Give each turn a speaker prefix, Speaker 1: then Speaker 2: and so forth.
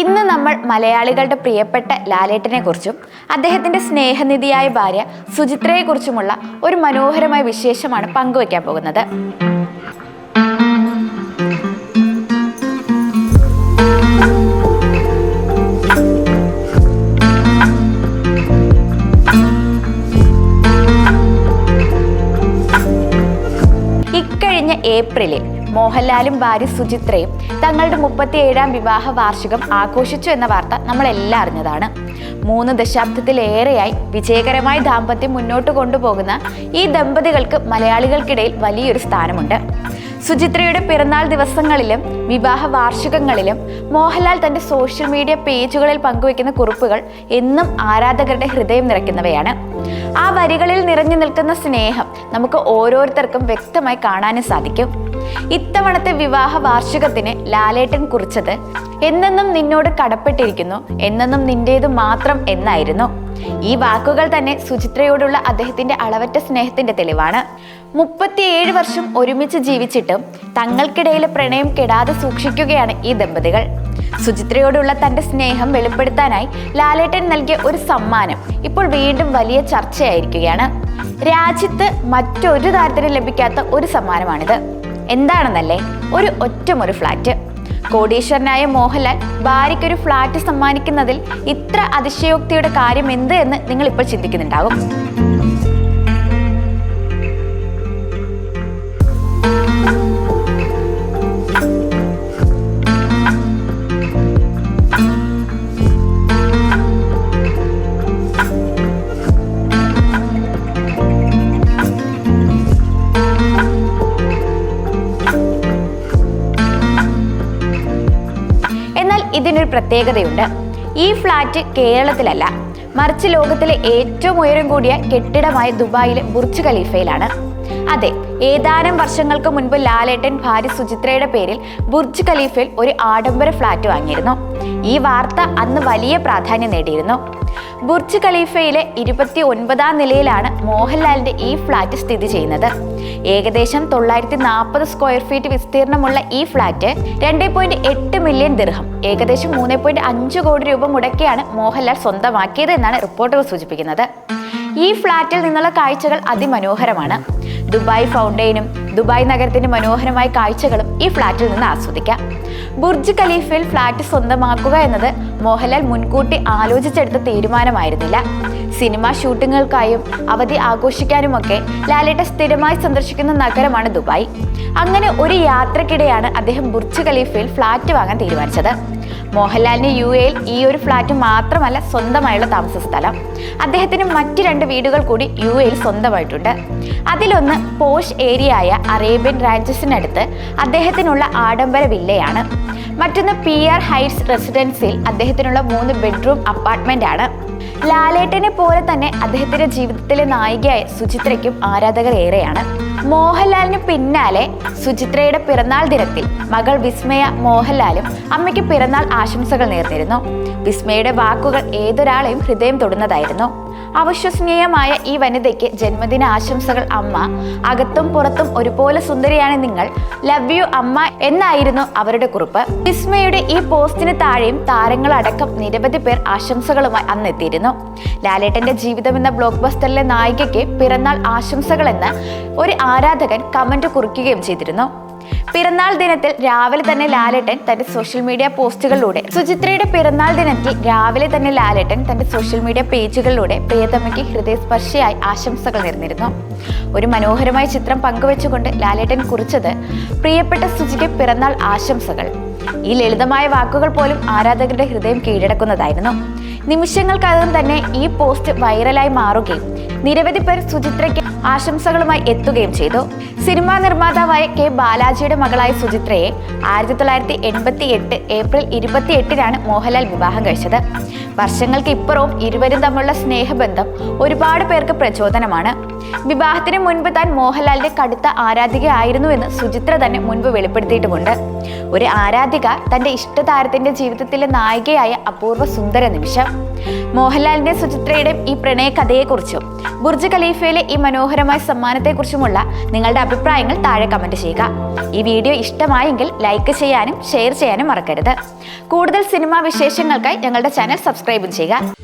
Speaker 1: ഇന്ന് നമ്മൾ മലയാളികളുടെ പ്രിയപ്പെട്ട ലാലേട്ടനെ കുറിച്ചും അദ്ദേഹത്തിന്റെ സ്നേഹനിധിയായ ഭാര്യ സുചിത്രയെ കുറിച്ചുമുള്ള ഒരു മനോഹരമായ വിശേഷമാണ് പങ്കുവയ്ക്കാൻ പോകുന്നത്. ഇക്കഴിഞ്ഞ ഏപ്രിലിൽ മോഹൻലാലും ഭാര്യ സുചിത്രയും തങ്ങളുടെ മുപ്പത്തിയേഴാം വിവാഹ വാർഷികം ആഘോഷിച്ചു എന്ന വാർത്ത നമ്മളെല്ലാം അറിഞ്ഞതാണ്. മൂന്ന് ദശാബ്ദത്തിലേറെയായി വിജയകരമായി ദാമ്പത്യം മുന്നോട്ട് കൊണ്ടുപോകുന്ന ഈ ദമ്പതികൾക്ക് മലയാളികൾക്കിടയിൽ വലിയൊരു സ്ഥാനമുണ്ട്. സുചിത്രയുടെ പിറന്നാൾ ദിവസങ്ങളിലും വിവാഹ വാർഷികങ്ങളിലും മോഹൻലാൽ തന്റെ സോഷ്യൽ മീഡിയ പേജുകളിൽ പങ്കുവയ്ക്കുന്ന കുറിപ്പുകൾ എന്നും ആരാധകരുടെ ഹൃദയം നിറയ്ക്കുന്നവയാണ്. ആ വരികളിൽ നിറഞ്ഞു നിൽക്കുന്ന സ്നേഹം നമുക്ക് ഓരോരുത്തർക്കും വ്യക്തമായി കാണാനും സാധിക്കും. ഇത്തവണത്തെ വിവാഹ വാർഷികത്തിന് ലാലേട്ടൻ കുറിച്ചത് എന്നെന്നും നിന്നോട് കടപ്പെട്ടിരിക്കുന്നു എന്നെന്നും നിന്റേത് മാത്രം എന്നായിരുന്നു. ഈ വാക്കുകൾ തന്നെ സുചിത്രയോടുള്ള അദ്ദേഹത്തിന്റെ അളവറ്റ സ്നേഹത്തിന്റെ തെളിവാണ്. മുപ്പത്തിയേഴ് വർഷം ഒരുമിച്ച് ജീവിച്ചിട്ടും തങ്ങൾക്കിടയിലെ പ്രണയം കെടാതെ സൂക്ഷിക്കുകയാണ് ഈ ദമ്പതികൾ. സുചിത്രയോടുള്ള തന്റെ സ്നേഹം വെളിപ്പെടുത്താനായി ലാലേട്ടൻ നൽകിയ ഒരു സമ്മാനം ഇപ്പോൾ വീണ്ടും വലിയ ചർച്ചയായിരിക്കുകയാണ്. രാജ്യത്ത് മറ്റൊരു താരത്തിന് ലഭിക്കാത്ത ഒരു സമ്മാനമാണിത്. എന്താണെന്നല്ലേ? ഒരു ഒറ്റമൊരു ഫ്ലാറ്റ്. കോടീശ്വരനായ മോഹൻലാൽ ഭാര്യയ്ക്കൊരു ഫ്ലാറ്റ് സമ്മാനിക്കുന്നതിൽ ഇത്ര അതിശയോക്തിയുടെ കാര്യം എന്ത് എന്ന് നിങ്ങൾ ഇപ്പോൾ ചിന്തിക്കുന്നുണ്ടാകും. ഇതിനൊരു പ്രത്യേകതയുണ്ട്. ഈ ഫ്ലാറ്റ് കേരളത്തിലല്ല മറിച്ച് ലോകത്തിലെ ഏറ്റവും ഉയരം കൂടിയ കെട്ടിടമായ ദുബായിലെ ബുർജ് ഖലീഫയിലാണ്. അതെ ഏതാനും വർഷങ്ങൾക്ക് മുൻപ് ലാലേട്ടൻ ഭാര്യ സുചിത്രയുടെ പേരിൽ ബുർജ് ഖലീഫയിൽ ഒരു ആഡംബര ഫ്ലാറ്റ് വാങ്ങിയിരുന്നു. ഈ വാർത്ത അന്ന് വലിയ പ്രാധാന്യം നേടിയിരുന്നു. ബുർജ് ഖലീഫയിലെ ഇരുപത്തി ഒൻപതാം നിലയിലാണ് മോഹൻലാലിന്റെ ഈ ഫ്ളാറ്റ് സ്ഥിതി ചെയ്യുന്നത്. ഏകദേശം തൊള്ളായിരത്തി നാൽപ്പത് സ്ക്വയർ ഫീറ്റ് വിസ്തീർണമുള്ള ഈ ഫ്ളാറ്റ് രണ്ട് പോയിന്റ് എട്ട് മില്യൺ ദിർഹം ഏകദേശം മൂന്ന് പോയിന്റ് അഞ്ച് കോടി രൂപ മുടക്കിയാണ് മോഹൻലാൽ സ്വന്തമാക്കിയത് എന്നാണ് റിപ്പോർട്ടുകൾ സൂചിപ്പിക്കുന്നത്. ഈ ഫ്ളാറ്റിൽ നിന്നുള്ള കാഴ്ചകൾ അതിമനോഹരമാണ്. ദുബായ് ഫൗണ്ടെയിനും ദുബായ് നഗരത്തിന്റെ മനോഹരമായ കാഴ്ചകളും ഈ ഫ്ളാറ്റിൽ നിന്ന് ആസ്വദിക്കാം. ബുർജ് ഖലീഫിൽ ഫ്ളാറ്റ് സ്വന്തമാക്കുക എന്നത് മോഹൻലാൽ മുൻകൂട്ടി ആലോചിച്ചെടുത്ത തീരുമാനമായിരുന്നില്ല. സിനിമാ ഷൂട്ടിങ്ങുകൾക്കായും അവധി ആഘോഷിക്കാനുമൊക്കെ ലാലേട്ട സ്ഥിരമായി സന്ദർശിക്കുന്ന നഗരമാണ് ദുബായ്. അങ്ങനെ ഒരു യാത്രക്കിടെയാണ് അദ്ദേഹം ബുർജ് ഖലീഫിൽ ഫ്ളാറ്റ് വാങ്ങാൻ തീരുമാനിച്ചത്. മോഹൻലാലിന് യു എയിൽ ഈ ഒരു ഫ്ലാറ്റ് മാത്രമല്ല സ്വന്തമായുള്ള താമസ സ്ഥലം. അദ്ദേഹത്തിന് മറ്റ് രണ്ട് വീടുകൾ കൂടി യു എയിൽ സ്വന്തമായിട്ടുണ്ട്. അതിലൊന്ന് പോഷ് ഏരിയ ആയ അറേബ്യൻ റാഞ്ചസിനടുത്ത് അദ്ദേഹത്തിനുള്ള ആഡംബര വില്ലയാണ്. മറ്റൊന്ന് പി ആർ ഹൈറ്റ്സ് റെസിഡൻസിയിൽ അദ്ദേഹത്തിനുള്ള മൂന്ന് ബെഡ്റൂം അപ്പാർട്ട്മെന്റ് ആണ് ലാലേട്ടനെ പോലെ തന്നെ അദ്ദേഹത്തിന്റെ ജീവിതത്തിലെ നായികയായ സുചിത്രയ്ക്കും ആരാധകർ ഏറെയാണ്. മോഹൻലാലിന് പിന്നാലെ സുചിത്രയുടെ പിറന്നാൾ ദിനത്തിൽ മകൾ വിസ്മയ മോഹൻലാലും അമ്മയ്ക്ക് പിറന്നാൾ ആശംസകൾ നേർന്നിരുന്നു. വിസ്മയുടെ വാക്കുകൾ ഏതൊരാളെയും ഹൃദയം തൊടുന്നതായിരുന്നു. അവിശ്വസനീയമായ ഈ വനിതയ്ക്ക് ജന്മദിന ആശംസകൾ അമ്മ അകത്തും പുറത്തും ഒരുപോലെ സുന്ദരിയാണ് നിങ്ങൾ ലവ് യു അമ്മ എന്നായിരുന്നു അവരുടെ കുറിപ്പ്. വിസ്മയുടെ ഈ പോസ്റ്റിന് താഴെയും താരങ്ങളടക്കം നിരവധി പേർ ആശംസകളുമായി അന്നെത്തിയിരുന്നു. ലാലേട്ടന്റെ ജീവിതം എന്ന ബ്ലോക്ക് ബസ്റ്ററിലെ നായികയ്ക്ക് പിറന്നാൾ ആശംസകൾ എന്ന് ഒരു ആരാധകൻ കമന്റ് കുറിക്കുകയും ചെയ്തിരുന്നു. പിറന്നാൾ ദിനത്തിൽ രാവിലെ തന്നെ ലാലേട്ടൻ തന്റെ സോഷ്യൽ മീഡിയ പോസ്റ്റുകളിലൂടെ സുചിത്രയുടെ പിറന്നാൾ ദിനത്തിൽ രാവിലെ തന്നെ ലാലേട്ടൻ തന്റെ സോഷ്യൽ മീഡിയ പേജുകളിലൂടെ പ്രിയതമയ്ക്ക് ഹൃദയസ്പർശിയായി ആശംസകൾ നേർന്നിരുന്നു. ഒരു മനോഹരമായ ചിത്രം പങ്കുവെച്ചുകൊണ്ട് ലാലേട്ടൻ കുറിച്ചത് പ്രിയപ്പെട്ട സുചിക്ക് പിറന്നാൾ ആശംസകൾ. ഈ ലളിതമായ വാക്കുകൾ പോലും ആരാധകരുടെ ഹൃദയം കീഴടക്കുന്നതായിരുന്നു. നിമിഷങ്ങൾക്കകം തന്നെ ഈ പോസ്റ്റ് വൈറലായി മാറുകയും നിരവധി പേർ സുചിത്രയ്ക്ക് ആശംസകളുമായി എത്തുകയും ചെയ്തു. സിനിമാ നിർമ്മാതാവായ കെ ബാലാജിയുടെ മകളായ സുചിത്രയെ ആയിരത്തി തൊള്ളായിരത്തി എൺപത്തി എട്ട് ഏപ്രിൽ ഇരുപത്തി എട്ടിനാണ് മോഹൻലാൽ വിവാഹം കഴിച്ചത്. വർഷങ്ങൾക്ക് ഇപ്പുറവും ഇരുവരും തമ്മിലുള്ള സ്നേഹബന്ധം ഒരുപാട് പേർക്ക് പ്രചോദനമാണ്. വിവാഹത്തിന് മുൻപ് താൻ മോഹൻലാലിന്റെ കടുത്ത ആരാധികയായിരുന്നു എന്ന് സുചിത്ര തന്നെ മുൻപ് വെളിപ്പെടുത്തിയിട്ടുമുണ്ട്. ഒരു ആരാധിക തന്റെ ഇഷ്ടതാരത്തിന്റെ ജീവിതത്തിലെ നായികയായ അപൂർവ സുന്ദര നിമിഷം. മോഹൻലാലിന്റെ സുചിത്രയുടെ ഈ പ്രണയ കഥയെക്കുറിച്ചും ബുർജ് ഖലീഫയിലെ ഈ മനോഹരമായ സമ്മാനത്തെക്കുറിച്ചുമുള്ള നിങ്ങളുടെ അഭിപ്രായങ്ങൾ താഴെ കമന്റ് ചെയ്യുക. ഈ വീഡിയോ ഇഷ്ടമായെങ്കിൽ ലൈക്ക് ചെയ്യാനും ഷെയർ ചെയ്യാനും മറക്കരുത്. കൂടുതൽ സിനിമാ വിശേഷങ്ങൾക്കായി ഞങ്ങളുടെ ചാനൽ സബ്സ്ക്രൈബ് ചെയ്യുക.